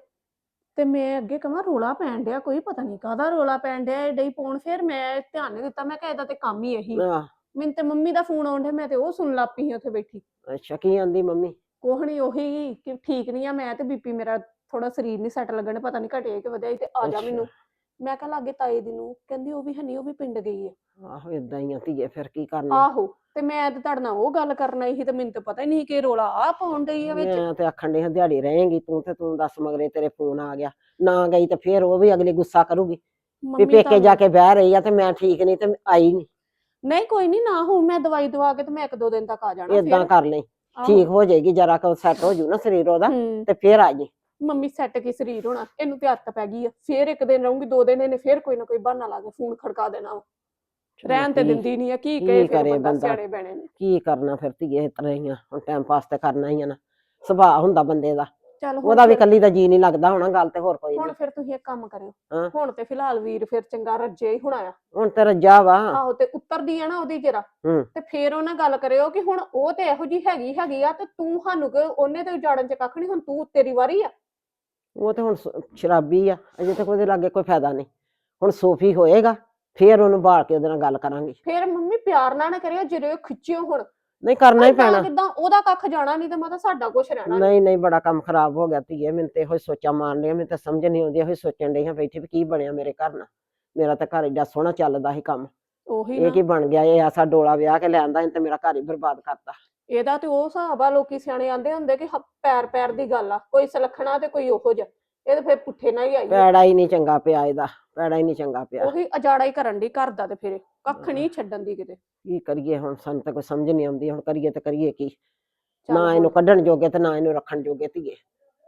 ਤੇ ਮੈਂ ਅੱਗੇ ਕਹਾਂ ਰੋਲਾ ਪੈਣ ਡਿਆ ਕੋਈ ਪਤਾ ਨਹੀਂ ਕਾਹਦਾ ਰੋਲਾ ਪੈਣ ਡਿਆ ਏਡਾ ਹੀ ਪੌਣ ਫਿਰ ਮੈਂ ਧਿਆਨ ਨਹੀਂ ਦਿੱਤਾ ਮੈਂ ਕਿਹਾ ਇਹਦਾ ਤੇ ਕੰਮ ਹੀ ਇਹੀ। ਆਹ, ਮੈਨੂੰ ਤੇ ਮੰਮੀ ਦਾ ਫੋਨ ਆਉਣ ਡਿਆ ਮੈਂ ਤੇ ਉਹ ਸੁਣ ਲੱਗ ਪਈ ਸੀ ਉੱਥੇ ਬੈਠੀ। ਅੱਛਾ ਕੀ ਆਂਦੀ ਮੰਮੀ? ਕੋਹ ਨੀ ਉਹੀ ਕਿ ਠੀਕ ਨਹੀਂ ਆ ਮੈਂ ਤੇ ਬੀਪੀ ਮੇਰਾ ਥੋੜਾ ਸਰੀਰ ਨਹੀਂ ਸੈੱਟ ਲੱਗਣ ਪਤਾ ਨਹੀਂ ਘਟਿਆ ਕਿ ਵਧਿਆ ਈ ਤੇ ਆ ਜਾ ਅੱਛਾ। ਮੈਨੂੰ। ਮੈਂ ਕਿਹਾ ਲਾਗੇ ਤਾਏ ਦੀ ਨੂੰ ਕਹਿੰਦੀ ਉਹ ਵੀ ਹਨੀ ਉਹ ਵੀ ਪਿੰਡ ਗਈ ਹੈ ਆਹੋ ਇਦਾਂ ਹੀ ਆ ਧੀਏ ਫਿਰ ਕੀ ਕਰਨਾ? ਆਹੋ ਤੇ ਮੈਂ ਤੇ ਤੁਹਾਡੇ ਨਾਲ ਉਹ ਗੱਲ ਕਰਨ ਆਈ ਸੀ ਤੇ ਮੈਨੂੰ ਤਾਂ ਪਤਾ ਹੀ ਨਹੀਂ ਕਿ ਰੋਲਾ ਆ ਪਾਉਣ ਡਈ ਆ ਵਿੱਚ। ਮੈਂ ਤੇ ਆਖਣ ਹਾਂ ਦਿਹਾੜੀ ਰਹੇਂਗੀ ਤੂੰ ਤੇ ਤੂੰ ਦੱਸ ਮਗਰੇ ਤੇਰੇ ਫੋਨ ਆ ਗਿਆ। ਨਾ ਗਈ ਤੇ ਫਿਰ ਉਹ ਵੀ ਅਗਲੀ ਗੁੱਸਾ ਕਰੂਗੀ। ਵੀ ਮੰਮੀ ਪੇਕੇ ਤੁਹਾਨੂੰ- ਜਾ ਕੇ ਬਹਿ ਰਹੀ ਆ ਤੇ ਮੈਂ ਠੀਕ ਨਹੀਂ ਤੇ ਆਈ ਨਹੀਂ। ਨਹੀਂ ਕੋਈ ਨਹੀਂ ਨਾ ਹੋ ਮੈਂ ਦਵਾਈ ਦਵਾ ਕੇ ਤੇ ਮੈਂ ਇੱਕ ਦੋ ਦਿਨ ਤੱਕ ਆ ਜਾਣਾ ਇਦਾਂ। ਕਰ ਲਈ। ਆਹੋ। ਠੀਕ ਹੋ ਜਾਏਗੀ ਜਰਾ ਕੁ ਸੈੱਟ ਹੋ ਜੂ ਨਾ ਸਰੀਰ ਉਹਦਾ ਹੂੰ। ਤੇ ਫਿਰ ਆ ਜੀ। ਮੰਮੀ ਸੈੱਟ ਕੀ ਸਰੀਰ ਹੋਣਾ ਇਹਨੂੰ ਤੇ ਆਦਤ ਪੈ ਗਈ ਆ। ਫੇਰ ਇੱਕ ਦਿਨ ਰਹੂੰਗੀ ਦੋ ਦਿਨ ਇਹਨੇ ਫੇਰ ਕੋਈ ਨਾ ਕੋਈ ਬਹਾਨਾ ਲਾ ਕੇ ਫੋਨ ਖੜਕਾ ਦੇਣਾ ਵਾ। ਰਹਿਣ ਤੇ ਕੀ- ਦਿੰਦੀ ਨਹੀਂ ਆ ਕੀ ਕਹੇ ਫਿਰ ਕਰੇ ਬੰਦਾ ਬੰਦਾ? ਸਿਆਣੇ ਬਣੇ ਨੇ। ਕੀ ਕਰਨਾ ਫਿਰ ਧੀਏ ਇਸ ਤਰ੍ਹਾਂ ਹੀ ਆ। ਹੁਣ ਟਾਈਮ ਪਾਸ ਤੇ ਕਰਨਾ ਹੀ ਆ ਨਾ। ਸੁਭਾਅ ਹੁੰਦਾ ਬੰਦੇ ਦਾ। ਚੱਲ ਹੁਣ ਉਹਦਾ ਵੀ ਫਿਰ- ਕੱਲੀ ਦਾ ਜੀ ਨਹੀਂ ਲੱਗਦਾ ਹੋਣਾ ਗੱਲ ਤੇ ਹੋਰ ਕੋਈ ਹੁਣ ਨਹੀਂ। ਫਿਰ ਤੁਸੀਂ ਇੱਕ ਕੰਮ ਕਰਿਓ। ਹੁਣ ਤੇ ਫਿਲਹਾਲ ਵੀਰ ਫਿਰ ਚੰਗਾ ਰੱਜਿਆ ਹੀ ਹੋਣਾ ਆ। ਹੁਣ ਤੇ ਰੱਜਾ ਵਾ। ਆਹੋ ਤੇ ਉੱਤਰਦੀ ਆ ਨਾ ਉਹਦੀ ਜਰਾ। ਹੂੰ। ਤੇ ਫੇਰ ਉਹਨਾਂ ਗੱਲ ਕਰਿਓ ਕਿ ਹੁਣ ਉਹ ਤੇ ਇਹੋ ਜੀ ਹੈਗੀ ਹੈਗੀ ਆ ਤੇ ਤੂੰ ਸਾਨੂੰ ਕਿ ਉਹਨੇ ਤੇ ਉਜਾੜਨ ਚ ਕੱਖ ਨਹੀਂ ਹੁਣ ਤੂੰ ਤੇਰੀ ਵਾਰੀ ਆ। ਉਹ ਤੇ ਹੁਣ ਸ- ਸ਼ਰਾਬੀ ਆ ਅਜੇ ਤੱਕ ਉਹਦੇ ਲਾਗੇ ਕੋਈ ਫਾਇਦਾ ਨਹੀਂ। ਹੁਣ ਸੋਫੀ ਹੋਏਗਾ ਫਿਰ ਉਹਨੂੰ ਬਾਲ ਕੇ ਉਹਦੇ ਨਾਲ ਗੱਲ ਕਰਾਂਗੇ। ਫੇਰ ਮੰਮੀ ਪਿਆਰ ਨਾਲ ਨਾ ਕਰਿਓ ਜਿਹੜੇ ਖਿੱਚਿਓ ਹੁਣ। ਨਹੀਂ ਕਰਨਾ ਹੀ ਪੈਣਾ। ਕਿਦਾਂ ਉਹਦਾ ਕੱਖ ਜਾਣਾ ਨਹੀਂ ਤੇ ਮੈਂ ਤਾਂ ਸਾਡਾ ਕੁਛ ਰਹਿਣਾ ਨੀ। ਨਹੀਂ ਨਹੀਂ ਬੜਾ ਕੰਮ ਖਰਾਬ ਹੋ ਗਿਆ ਧੀਏ ਮੈਨੂੰ ਤੇ ਇਹੋ ਹੀ ਸੋਚਾਂ ਮਾਰਨ ਡਈਆਂ ਮੈਨੂੰ ਤਾਂ ਸਮਝ ਨਹੀਂ ਆਉਂਦੀ ਇਹੋ ਹੀ ਸੋਚਣ ਡਈ ਹਾਂ ਬੈਠੀ ਵੀ ਕੀ ਬਣਿਆ ਮੇਰੇ ਘਰ ਨਾਲ। ਮੇਰਾ ਤਾਂ ਘਰ ਏਡਾ ਸੋਹਣਾ ਚੱਲਦਾ ਸੀ ਕੰਮ। ਉਹੀ ਇਹ ਨਾ। ਕੀ ਬਣ ਗਿਆ ਇਹ ਐਸਾ ਡੋਲਾ ਵਿਆਹ ਕੇ ਲਿਆਂਦਾ ਇਹਨੇ ਤੇ ਮੇਰਾ ਘਰ ਹੀ ਬਰਬਾਦ ਕਰਤਾ। ਇਹਦਾ ਤੇ ਉਹ ਹਿਸਾਬ ਆ ਲੋਕੀ ਸਿਆਣੇ ਆਂਦੇ ਹੁੰਦੇ ਕਿ ਹ- ਪੈਰ ਪੈਰ ਦੀ ਗੱਲ ਆ ਕੋਈ ਸਲਖਣਾ ਤੇ ਕੋਈ ਉਹੋ ਜਿਹਾ। ਇਹ ਤੇ ਫਿਰ ਪੁੱਠੇ ਨਾਲ ਹੀ ਆਈ ਆ। ਪੈੜਾ ਹੀ ਨਹੀਂ ਚੰਗਾ ਪਿਆ ਇਹਦਾ ਪੈੜਾ ਹੀ ਨਹੀਂ ਚੰਗਾ ਪਿਆ। ਉਹੀ ਅਜਾੜਾ ਹੀ ਕਰਨ ਦੀ ਘਰ ਦਾ ਤੇ ਫਿਰ ਕੱਖ ਨਹੀਂ ਛੱਡਣ ਦੀ ਕਿਤੇ। ਕੀ ਕਰੀਏ ਹੁਣ ਸਾਨੂੰ ਤਾਂ ਕੋਈ ਸਮਝ ਨਹੀਂ ਆਉਂਦੀ ਹੁਣ ਕਰੀਏ ਤੇ ਕਰੀਏ ਕੀ? ਚੱਲ ਨਾ ਹੁਣ- ਇਹਨੂੰ ਕੱਢਣ ਜੋਗੇ ਤੇ ਨਾ ਇਹਨੂੰ ਰੱਖਣ ਜੋਗੇ ਧੀਏ।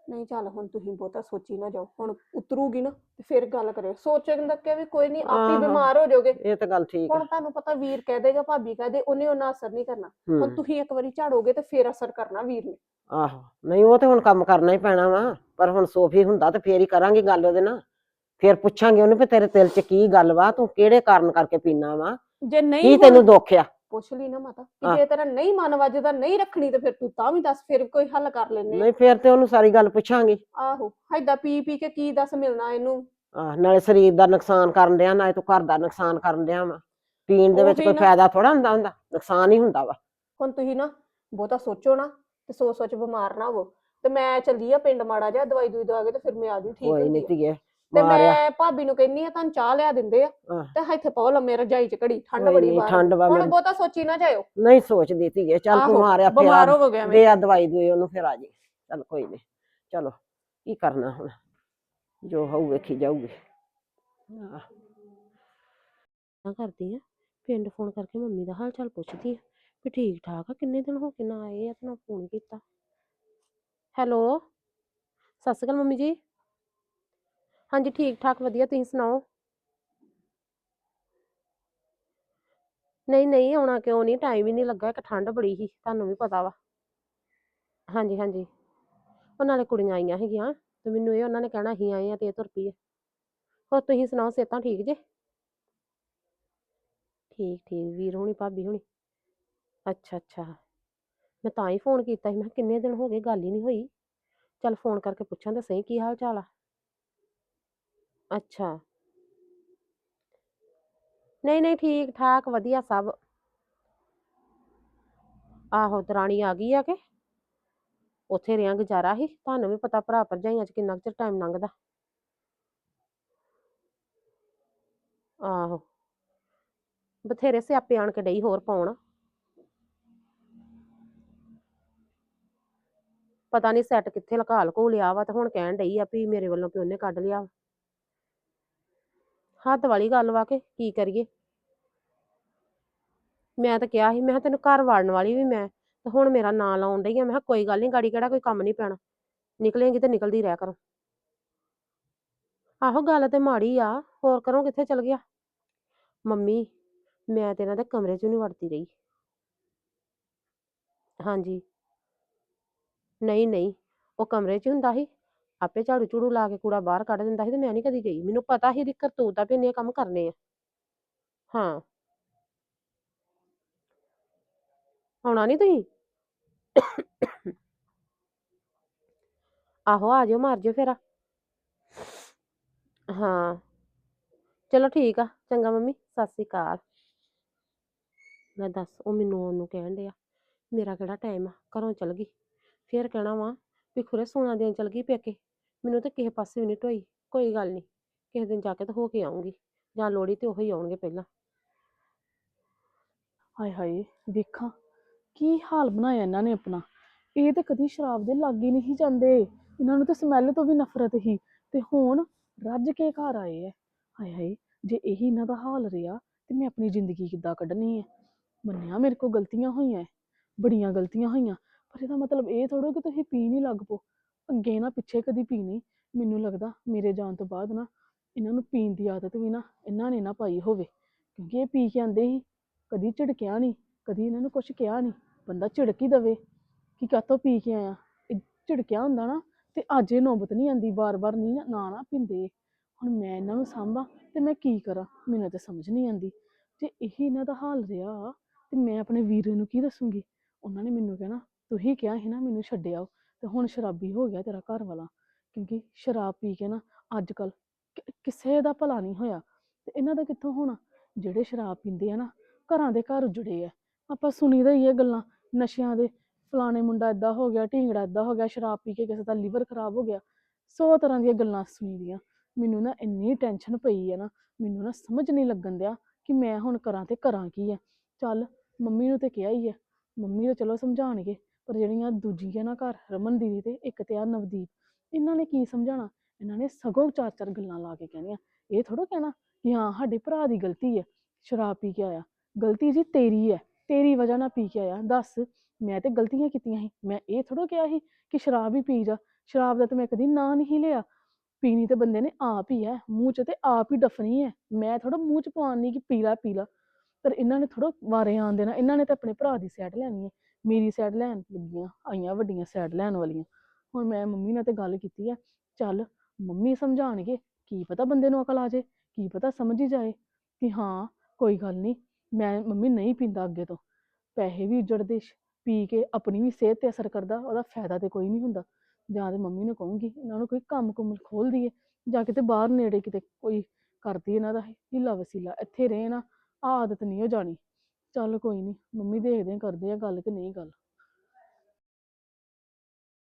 ਨਹੀਂ ਚੱਲ ਹੁਣ ਤੁਸੀਂ ਬਹੁਤਾ ਸੋਚੀ ਨਾ ਜਾਓ ਹੁਣ ਉਤਰੂਗੀ ਨਾ ਤੇ ਫਿਰ ਗੱਲ ਕਰਿਓ। ਸੋਚਣ ਦਾ ਕਿ ਵੀ ਕੋਈ ਨਹੀਂ ਆਪੇ ਆਹੋ। ਬਿਮਾਰ ਹੋ ਜਾਓਗੇ। ਇਹ ਤਾਂ ਗੱਲ ਠੀਕ ਆ। ਹੁਣ ਤੁਹਾਨੂੰ ਪਤਾ ਵੀਰ ਕਹਿ ਦੇਗਾ ਭਾਬੀ ਕਹਿ ਦੇ ਉਹਨੇ ਉਹਨਾਂ ਅਸਰ ਨਹੀਂ ਕਰਨਾ। ਹੁਣ ਹੂੰ। ਤੁਸੀਂ ਇੱਕ ਵਾਰੀ ਝਾੜੋਗੇ ਤੇ ਫਿਰ ਅਸਰ ਕਰਨਾ ਵੀਰ ਨੇ। ਆਹੋ ਨਹੀਂ ਉਹ ਤੇ ਹੁਣ ਕੰਮ ਕਰਨਾ ਹੀ ਪੈਣਾ ਵਾ ਪਰ ਹੁਣ ਸੋਫੀ ਹੁੰਦਾ ਤੇ ਫੇਰ ਹੀ ਕਰਾਂਗੇ ਗੱਲ ਉਹਦੇ ਨਾਲ। ਫੇਰ ਪੁੱਛਾਂਗੇ ਉਹਨੂੰ ਵੀ ਤੇਰੇ ਦਿਲ 'ਚ ਕੀ ਗੱਲ ਵਾ ਤੂੰ ਕਿਹੜੇ ਕਾਰਨ ਕਰਕੇ ਪੀਣਾ ਵਾ? ਜੇ ਨਹੀਂ ਕੀ ਹੁਣ- ਤੈਨੂੰ ਦੁੱਖ ਆ? ਪੁੱਛ ਲਈ ਨਾ ਮਾਤਾ। ਕਿ ਜੇ ਤੇਰਾ ਨਹੀਂ ਮਨ ਵੱਜਦਾ ਨਹੀਂ ਰੱਖਣੀ ਤੇ ਫਿਰ ਤੂੰ ਤਾਂ ਵੀ ਦੱਸ ਫਿਰ ਕੋਈ ਹੱਲ ਕਰ ਲੈਨੇ। ਨਹੀਂ ਫੇਰ ਤੇ ਉਹਨੂੰ ਸਾਰੀ ਗੱਲ ਪੁੱਛਾਂਗੇ ਆਹੋ ਹੈਦਾ ਪੀ ਪੀ ਕੇ ਕੀ ਦੱਸ ਮਿਲਣਾ ਇਹਨੂੰ ਆਹ ਨਾਲੇ ਸਰੀਰ ਦਾ ਨੁਕਸਾਨ ਕਰਨ ਡਿਆ ਨਾਲੇ ਤੂੰ ਘਰ ਦਾ ਨੁਕਸਾਨ ਕਰਨ ਡਿਆ ਵਾ ਪੀਣ ਦੇ ਵਿੱਚ ਕੋਈ ਨਾ। ਫਾਇਦਾ ਥੋੜਾ ਹੁੰਦਾ ਹੁੰਦਾ ਨੁਕਸਾਨ ਹੀ ਹੁੰਦਾ ਵਾ ਹੁਣ ਤੁਸੀਂ ਨਾ ਬਹੁਤਾ ਸੋਚੋ ਨਾ ਤੇ ਸੋਚ ਸੋਚ ਬਿਮਾਰ ਨਾ ਹੋਵੋ ਤੇ ਮੈਂ ਚੱਲੀ ਆ ਪਿੰਡ ਮਾੜਾ ਜਿਹਾ ਦਵਾਈ ਦੂਈ ਦਵਾ ਕੇ ਤੇ ਫਿਰ ਮੈਂ ਆ ਜੂ ਠੀਕ ਕੋਈ ਹੁੰਦੀ ਨਹੀਂ ਆ। ਧੀਏ ਤੇ ਮਾਰਿਆ। ਮੈਂ ਭਾਬੀ ਨੂੰ ਕਹਿੰਨੀ ਆ ਤੁਹਾਨੂੰ ਚਾਹ ਲਿਆ ਦਿੰਦੇ ਆ ਆਹ। ਤੇ ਇੱਥੇ ਪਾਓ ਲੰਮੇ ਰਜਾਈ ਚ ਘੜੀ ਠੰਡ ਬੜੀ ਬਾਹਰ। ਠੰਡ ਵਾ ਹੁਣ ਮੈਨੂੰ- ਬਹੁਤਾ ਸੋਚੀ ਨਾ ਜਾਇਓ। ਨਹੀਂ ਸੋਚਦੀ ਧੀਏ ਚੱਲ ਆਹੋ, ਤੂੰ ਮਾਰਿਆ ਬਿਮਾਰ ਹੋ ਗਿਆ ਮੈਂ। ਦੇ ਆ ਦਵਾਈ ਦੂਈ ਉਹਨੂੰ ਫਿਰ ਆ ਜੀ। ਚੱਲ ਕੋਈ ਨਹੀਂ ਚਲੋ ਕੀ ਕਰਨਾ ਹੁਣ? ਜੋ ਹੋਊ ਵੇਖੀ ਜਾਊਗੀ। ਆਹ, ਨਾ ਕਰਦੀ ਆ ਪਿੰਡ ਫੋਨ ਕਰਕੇ ਮੰਮੀ ਦਾ ਹਾਲ ਚਾਲ ਪੁੱਛਦੀ ਆ। ਵੀ ਠੀਕ ਠਾਕ ਆ ਕਿੰਨੇ ਦਿਨ ਹੋ ਕੇ ਨਾ ਆਏ ਆ ਤੇ ਨਾ ਫੋਨ ਕੀਤਾ। ਹੈਲੋ ਸਤਿ ਸ਼੍ਰੀ ਅਕਾਲ ਮੰਮੀ ਜੀ। ਹਾਂਜੀ ਠੀਕ ਠਾਕ ਵਧੀਆ, ਤੁਸੀਂ ਸੁਣਾਓ? ਨਹੀਂ ਨਹੀਂ, ਆਉਣਾ ਕਿਉਂ ਨਹੀਂ? ਟਾਈਮ ਹੀ ਨਹੀਂ ਲੱਗਾ, ਇੱਕ ਠੰਡ ਬੜੀ ਸੀ, ਤੁਹਾਨੂੰ ਵੀ ਪਤਾ ਵਾ। ਹਾਂਜੀ ਹਾਂਜੀ। ਉਹ ਨਾਲੇ ਕੁੜੀਆਂ ਆਈਆਂ ਹੈਗੀਆਂ ਤੇ ਮੈਨੂੰ ਇਹ ਉਹਨਾਂ ਨੇ ਕਹਿਣਾ ਅਸੀਂ ਆਏ ਆ ਤੇ ਇਹ ਤੁਰ ਪਈ ਆ। ਹੋਰ ਤੁਸੀਂ ਸੁਣਾਓ, ਸਿਹਤਾਂ ਠੀਕ ਜੇ? ਠੀਕ ਠੀਕ, ਵੀਰ ਹੋਣੀ, ਭਾਬੀ ਹੋਣੀ। ਅੱਛਾ ਅੱਛਾ। ਮੈਂ ਤਾਂ ਹੀ ਫੋਨ ਕੀਤਾ ਸੀ, ਮੈਂ ਕਿਹਾ ਕਿੰਨੇ ਦਿਨ ਹੋ ਗਏ, ਗੱਲ ਹੀ ਨਹੀਂ ਹੋਈ। ਚੱਲ ਫੋਨ ਕਰਕੇ ਪੁੱਛਾਂ ਤਾਂ ਸਹੀ ਕੀ ਹਾਲ ਚਾਲ ਆ। ਅੱਛਾ। ਨਹੀਂ ਨਹੀਂ ਠੀਕ ਠਾਕ, ਵਧੀਆ ਸਭ। ਆਹੋ ਦਰਾਣੀ ਆ ਗਈ ਆ ਕੇ? ਉੱਥੇ ਰਿਆਂ ਗੁਜ਼ਾਰਾ ਸੀ ਤੁਹਾਨੂੰ ਵੀ ਪਤਾ ਭਰਾ ਭਰਜਾਈਆਂ ਚ ਕਿੰਨਾ ਕੁ ਚਿਰ ਟਾਈਮ ਲੰਘਦਾ। ਆਹੋ। ਬਥੇਰੇ ਸਿਆਪੇ ਆਣ ਕੇ ਡਈ ਹੋਰ ਪਾਉਣ। ਪਤਾ ਨਹੀਂ ਸੈੱਟ ਕਿੱਥੇ ਲਕਾ ਲਕੋ ਲਿਆ ਵਾ ਤੇ ਹੁਣ ਕਹਿਣ ਡਈ ਆ ਵੀ ਮੇਰੇ ਵੱਲੋਂ ਵੀ ਉਹਨੇ ਕੱਢ ਲਿਆ ਵਾ। ਹੱਦ ਵਾਲੀ ਗੱਲ ਵਾ ਕੇ ਕੀ ਕਰੀਏ? ਮੈਂ ਤਾਂ ਕਿਹਾ ਸੀ, ਮੈਂ ਕਿਹਾ ਤੈਨੂੰ ਘਰ ਵਾੜਨ ਵਾਲੀ ਵੀ ਮੈਂ, ਤੇ ਹੁਣ ਮੇਰਾ ਨਾਂ ਲਾਉਣ ਡਈ ਆ, ਮੈਂ ਕਿਹਾ ਕੋਈ ਗੱਲ ਨਹੀਂ ਗਾੜੀ ਕਿਹੜਾ ਕੋਈ ਕੰਮ ਨਹੀਂ ਪੈਣਾ। ਨਿਕਲੇਗੀ ਤੇ ਨਿਕਲਦੀ ਰਹਿ ਕਰੋ। ਆਹੋ ਗੱਲ ਤੇ ਮਾੜੀ ਆ, ਹੋਰ ਕਰੋ ਕਿੱਥੇ ਚਲ ਗਿਆ? ਮੰਮੀ, ਮੈਂ ਤੇ ਇਹਨਾਂ ਦੇ ਕਮਰੇ 'ਚ ਨਹੀਂ ਵੜਦੀ ਰਹੀ। ਹਾਂਜੀ। ਨਹੀਂ ਨਹੀਂ, ਉਹ ਕਮਰੇ 'ਚ ਹੁੰਦਾ ਸੀ। ਆਪੇ ਝਾੜੂ ਝੂੜੂ ਲਾ ਕੇ ਕੂੜਾ ਬਾਹਰ ਕੱਢ ਦਿੰਦਾ ਸੀ ਤੇ ਮੈਂ ਨਹੀਂ ਕਦੀ ਗਈ। ਮੈਨੂੰ ਪਤਾ ਸੀ ਇਹਦੀ ਕਰਤੂਤ ਦਾ ਵੀ ਇਹਨੇ ਇਹ ਕੰਮ ਕਰਨੇ ਆ। ਹਾਂ। ਆਉਣਾ ਨਹੀਂ ਤੁਸੀਂ? ਆਹੋ, ਆ ਜਿਓ, ਮਾਰ ਜਿਓ ਫੇਰਾ। ਹਾਂ। ਚਲੋ ਠੀਕ ਆ। ਚੰਗਾ ਮੰਮੀ, ਸਤਿ ਸ੍ਰੀ ਅਕਾਲ। ਮੈਂ ਦੱਸ, ਉਹ ਮੈਨੂੰ ਉਹਨੂੰ ਕਹਿਣ ਡਿਆ। ਮੇਰਾ ਕਿਹੜਾ ਟਾਈਮ ਆ? ਘਰੋਂ ਚਲ ਗਈ। ਫੇਰ ਕਹਿਣਾ ਵਾ ਵੀ ਖੁਰੇ ਸੋਨਾ ਦੇਣ ਚਲ ਗਈ ਪੇਕੇ। ਮੈਨੂੰ ਤੇ ਕਿਸੇ ਪਾਸੇ ਵੀ ਨਹੀਂ ਢੋਈ ਕੋਈ ਗੱਲ ਨਹੀਂ ਕਿਸੇ ਦਿਨ ਜਾ ਕੇ ਤਾਂ ਹੋ ਕੇ ਆਉਂਗੀ ਜਾਂ ਲੋੜੀ ਤੇ ਉਹੀ ਆਉਣਗੇ ਪਹਿਲਾਂ। ਹਾਏ ਹਾਏ ਵੇਖਾਂ ਕੀ ਹਾਲ ਬਣਾਇਆ ਇਹਨਾਂ ਨੇ ਆਪਣਾ। ਇਹ ਤਾਂ ਕਦੀ ਸ਼ਰਾਬ ਦੇ ਲਾਗੇ ਨਹੀਂ ਜਾਂਦੇ ਇਹਨਾਂ ਨੂੰ ਤਾਂ ਸਮੈਲ ਤੋਂ ਵੀ ਨਫ਼ਰਤ ਹੀ ਤੇ ਹੁਣ ਰੱਜ ਕੇ ਘਰ ਆਏ ਐ। ਹਾਏ ਹਾਏ ਜੇ ਇਹੀ ਇਹਨਾਂ ਦਾ ਹਾਲ ਰਿਹਾ ਤੇ ਮੈਂ ਆਪਣੀ ਜ਼ਿੰਦਗੀ ਕਿੱਦਾਂ ਕੱਢਣੀ ਹੈ ਮੰਨਿਆ ਮੇਰੇ ਕੋਲ ਗਲਤੀਆਂ ਹੋਈਆਂ ਹੈ, ਬੜੀਆਂ ਗਲਤੀਆਂ ਹੋਈਆਂ ਪਰ ਇਹਦਾ ਮਤਲਬ ਇਹ ਥੋੜੋ ਕਿ ਤੁਸੀਂ ਪੀਣ ਹੀ ਲੱਗ ਪਓ। ਅੱਗੇ ਨਾ ਪਿੱਛੇ ਕਦੀ ਪੀਣੀ। ਮੈਨੂੰ ਲੱਗਦਾ ਮੇਰੇ ਜਾਣ ਤੋਂ ਬਾਅਦ ਨਾ ਇਹਨਾਂ ਨੂੰ ਪੀਣ ਦੀ ਆਦਤ ਵੀ ਨਾ ਇਹਨਾਂ ਨੇ ਨਾ ਪਾਈ ਹੋਵੇ। ਕਿਉਂਕਿ ਇਹ ਪੀ ਕੇ ਆਂਦੇ ਸੀ ਕਦੀ ਝਿੜਕਿਆ ਨਹੀਂ, ਕਦੀ ਇਹਨਾਂ ਨੂੰ ਕੁਝ ਕਿਹਾ ਨਹੀਂ। ਬੰਦਾ ਝਿੜਕ ਹੀ ਦਵੇ ਕਿ ਕਾਤੋਂ ਪੀ ਕੇ ਆਇਆ। ਇਹ ਝਿੜਕਿਆ ਹੁੰਦਾ ਨਾ ਤੇ ਅੱਜ ਇਹ ਨੌਬਤ ਨਹੀਂ ਆਂਦੀ ਬਾਰ-ਬਾਰ ਨਹੀਂ ਨਾ ਨਾ ਨਾ ਪੀਂਦੇ। ਹੁਣ ਮੈਂ ਇਹਨਾਂ ਨੂੰ ਸਾਂਭਾਂ ਤੇ ਮੈਂ ਕੀ ਕਰਾਂ? ਮੈਨੂੰ ਤਾਂ ਸਮਝ ਨਹੀਂ ਆਂਦੀ ਜੇ ਇਹੀ ਇਹਨਾਂ ਦਾ ਹਾਲ ਰਿਹਾ ਤੇ ਮੈਂ ਆਪਣੇ ਵੀਰੇ ਨੂੰ ਕੀ ਦੱਸੂੰਗੀ? ਉਹਨਾਂ ਨੇ ਮੈਨੂੰ ਕਹਿਣਾ ਤੁਸੀਂ ਕਿਹਾ ਸੀ ਨਾ ਮੈਨੂੰ ਛੱਡਿਆ ਤੇ ਹੁਣ ਸ਼ਰਾਬੀ ਹੋ ਗਿਆ ਤੇਰਾ ਘਰ ਵਾਲਾ, ਕਿਉਂਕਿ ਸ਼ਰਾਬ ਪੀ ਕੇ ਨਾ ਅੱਜ ਕੱਲ ਕਿਸੇ ਦਾ ਭਲਾ ਨਹੀਂ ਹੋਇਆ ਤੇ ਇਹਨਾਂ ਦਾ ਕਿੱਥੋਂ ਹੋਣਾ? ਜਿਹੜੇ ਸ਼ਰਾਬ ਪੀਂਦੇ ਆ ਨਾ, ਘਰਾਂ ਦੇ ਘਰ ਉਜੜੇ ਆ। ਆਪਾਂ ਸੁਣੀਦਾ ਹੀ ਇਹ ਗੱਲਾਂ, ਨਸ਼ਿਆਂ ਦੇ ਫਲਾਣੇ ਮੁੰਡਾ ਏਦਾਂ ਹੋ ਗਿਆ, ਢੀਂਗੜਾ ਏਦਾਂ ਹੋ ਗਿਆ, ਸ਼ਰਾਬ ਪੀ ਕੇ ਕਿਸੇ ਦਾ ਲੀਵਰ ਖਰਾਬ ਹੋ ਗਿਆ, ਸੌ ਤਰ੍ਹਾਂ ਦੀਆਂ ਗੱਲਾਂ ਸੁਣੀਦੀਆਂ। ਮੈਨੂੰ ਨਾ ਇੰਨੀ ਟੈਨਸ਼ਨ ਪਈ ਹੈ ਨਾ, ਮੈਨੂੰ ਨਾ ਸਮਝ ਨਹੀਂ ਲੱਗਣ ਦਿਆ ਕਿ ਮੈਂ ਹੁਣ ਕਰਾਂ ਤੇ ਕਰਾਂ ਕੀ ਆ। ਚੱਲ ਮੰਮੀ ਨੂੰ ਤੇ ਕਿਹਾ ਹੀ ਆ, ਮੰਮੀ ਤਾਂ ਚਲੋ ਸਮਝਾਣਗੇ ਪਰ ਜਿਹੜੀਆਂ ਦੂਜੀ ਹੈ ਨਾ ਘਰ, ਰਮਨ ਦੀਦੀ ਤੇ ਇੱਕ ਤੇ ਆ ਨਵਦੀਪ, ਇਹਨਾਂ ਨੇ ਕੀ ਸਮਝਾਉਣਾ? ਇਹਨਾਂ ਨੇ ਸਗੋਂ ਚਾਰ ਚਾਰ ਗੱਲਾਂ ਲਾ ਕੇ ਕਹਿਣੀਆਂ। ਇਹ ਥੋੜਾ ਕਹਿਣਾ ਕਿ ਹਾਂ, ਸਾਡੇ ਭਰਾ ਦੀ ਗਲਤੀ ਹੈ, ਸ਼ਰਾਬ ਪੀ ਕੇ ਆਇਆ। ਗਲਤੀ ਜੀ ਤੇਰੀ ਹੈ, ਤੇਰੀ ਵਜ੍ਹਾ ਨਾਲ ਪੀ ਕੇ ਆਇਆ। ਦੱਸ, ਮੈਂ ਤੇ ਗਲਤੀਆਂ ਕੀਤੀਆਂ ਸੀ। ਮੈਂ ਇਹ ਥੋੜਾ ਕਿਹਾ ਸੀ ਕਿ ਸ਼ਰਾਬ ਹੀ ਪੀ ਜਾ। ਸ਼ਰਾਬ ਦਾ ਤੇ ਮੈਂ ਕਦੀ ਨਾਂ ਨਹੀਂ ਲਿਆ। ਪੀਣੀ ਤੇ ਬੰਦੇ ਨੇ ਆਪ ਹੀ ਹੈ, ਮੂੰਹ 'ਚ ਤੇ ਆਪ ਹੀ ਡਫਣੀ ਹੈ। ਮੈਂ ਥੋੜਾ ਮੂੰਹ 'ਚ ਪਾਉਣ ਨਹੀਂ ਕਿ ਪੀਲਾ ਪੀਲਾ। ਪਰ ਇਹਨਾਂ ਨੇ ਥੋੜਾ ਵਾਰੇ ਆਉਣ ਦੇਣਾ। ਇਹਨਾਂ ਨੇ ਤਾਂ ਆਪਣੇ ਭਰਾ ਦੀ ਸਾਈਡ ਲੈਣੀ ਹੈ। ਮੇਰੀ ਸਾਈਡ ਲੈਣ ਲੱਗੀਆਂ, ਆਈਆਂ ਵੱਡੀਆਂ ਸਾਈਡ ਲੈਣ ਵਾਲੀਆਂ। ਹੁਣ ਮੈਂ ਮੰਮੀ ਨਾਲ ਤੇ ਗੱਲ ਕੀਤੀ ਹੈ ਚੱਲ ਮੰਮੀ ਸਮਝਾਣਗੇ ਕੀ ਪਤਾ ਬੰਦੇ ਨੂੰ ਅਕਲ ਆ ਜੇ, ਕੀ ਪਤਾ ਸਮਝ ਹੀ ਜਾਏ ਕਿ ਹਾਂ, ਕੋਈ ਗੱਲ ਨਹੀਂ, ਮੈਂ ਮੰਮੀ ਨਹੀਂ ਪੀਂਦਾ ਅੱਗੇ ਤੋਂ। ਪੈਸੇ ਵੀ ਉੱਜੜਦੇ ਪੀ ਕੇ ਆਪਣੀ ਵੀ ਸਿਹਤ ਤੇ ਅਸਰ ਕਰਦਾ, ਉਹਦਾ ਫਾਇਦਾ ਤੇ ਕੋਈ ਨਹੀਂ ਹੁੰਦਾ। ਜਾਂ ਤੇ ਮੰਮੀ ਨੂੰ ਕਹੂੰਗੀ, ਇਹਨਾਂ ਨੂੰ ਕੋਈ ਕੰਮ ਕੁੰਮ ਖੋਲ ਦਈਏ, ਜਾਂ ਕਿਤੇ ਬਾਹਰ ਨੇੜੇ ਕਿਤੇ ਕੋਈ ਕਰਦੀ ਇਹਨਾਂ ਦਾ ਹੀਲਾ ਵਸੀਲਾ, ਇੱਥੇ ਰਹੇ ਨਾ ਆਦਤ ਨਹੀਂ ਹੋ ਜਾਣੀ। ਚੱਲ ਕੋਈ ਨਹੀਂ ਮੰਮੀ ਦੇਖਦੇ ਆ ਕਰਦੇ ਆ ਗੱਲ ਕਿ ਨਹੀਂ ਗੱਲ।